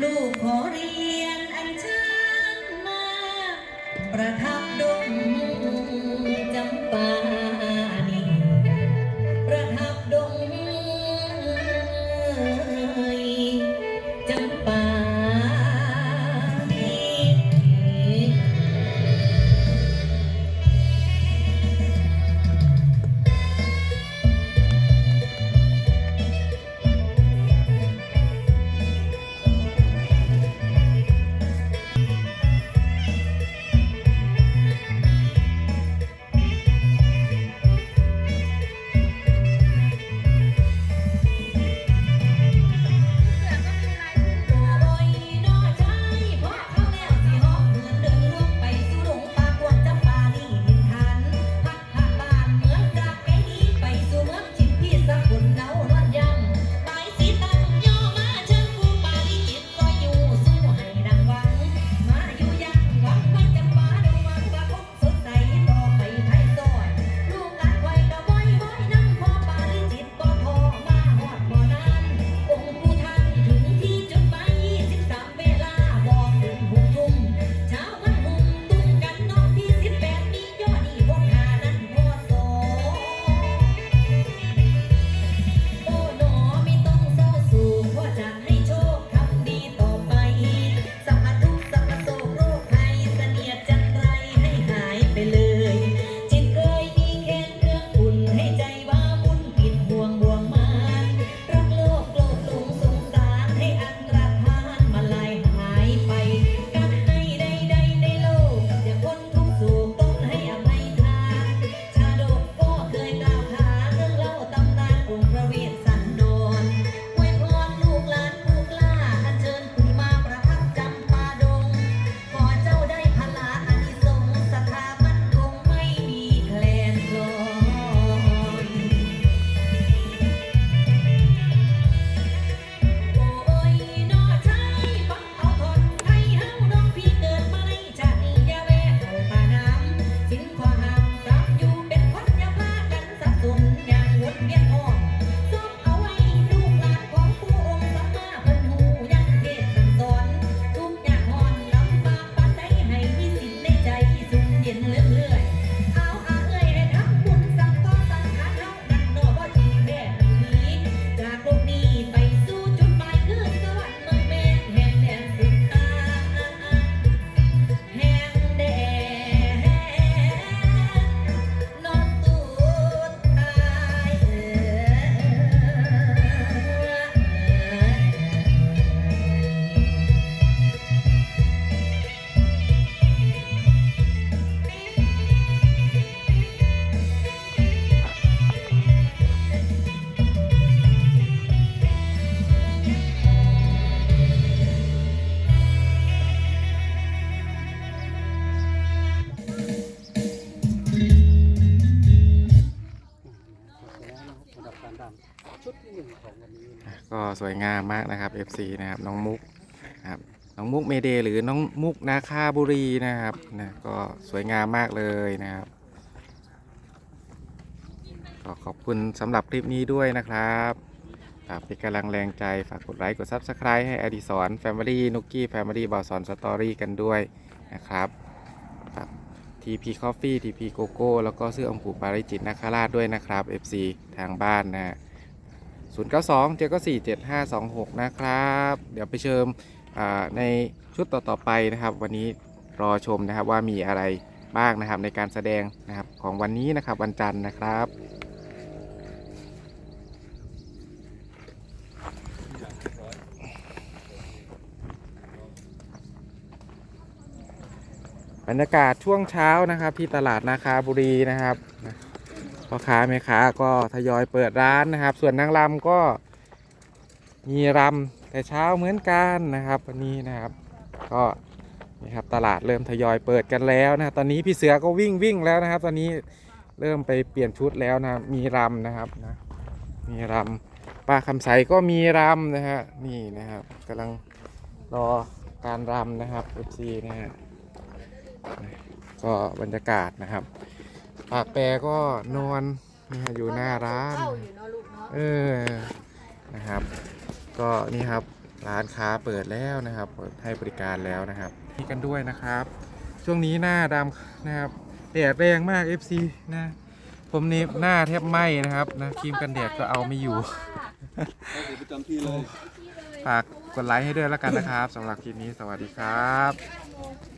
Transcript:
ลูกขอเรียนอันเชิญมาประทับ ก็สวยงามมากนะครับ FC นะครับน้องมุกครับน้องมุกเมเดหรือน้องมุกนาคาบุรีนะครับนะก็สวยงามมากเลยนะครับก็ขอบคุณสำหรับคลิปนี้ด้วยนะครับฝากเป็นกำลังแรงใจฝากกดไลค์กด Subscribe ให้อดิสรแฟมิลี่นุกกี้แฟมิลี่บอสอนสตอรี่กันด้วยนะครับฝาก TP Coffee TP Coco แล้วก็เสื้อองคูปาริจิตนาคราชด้วยนะครับ FC ทางบ้านนะ 092 794 7526 นะครับ เดี๋ยวไปเชิมในชุดต่อๆไปนะครับ วันนี้รอชมนะครับว่ามีอะไรบ้างนะครับในการแสดงนะครับของวันนี้นะครับวันจันทร์นะครับบรรยากาศช่วงเช้านะครับที่ตลาดนาคาบุรีนะครับนะ พ่อค้าแม่ค้าก็ทยอยเปิดร้านนะครับ ส่วนนางรำก็มีรำแต่เช้าเหมือนกันนะครับ วันนี้นะครับ ก็นี่ครับตลาดเริ่มทยอยเปิดกันแล้วนะตอนนี้พี่เสือก็วิ่งวิ่งแล้วนะครับ ตอนนี้เริ่มไปเปลี่ยนชุดแล้วนะมีรำนะครับนะมีรำป้าคำใสก็มีรำนะฮะนี่นะครับกำลังรอการรำนะครับ FC นะฮะก็บรรยากาศนะครับ ปากแปรก็นอนนะฮะอยู่หน้าร้าน เข้าอยู่เนาะลูกเนาะเออ นะครับ ก็นี่ครับร้านค้าเปิดแล้วนะครับ เปิดให้บริการแล้วนะครับนี่กันด้วยนะครับ ช่วงนี้หน้าดำนะครับแดดแรงมาก FC นะ ผมนี่หน้าแทบไหม้นะครับนะครีมกันแดดก็เอาไม่อยู่ เดี๋ยวประจำที่เลย ฝากกดไลค์ให้ด้วยแล้วกันนะครับสำหรับคลิปนี้สวัสดีครับ9โมง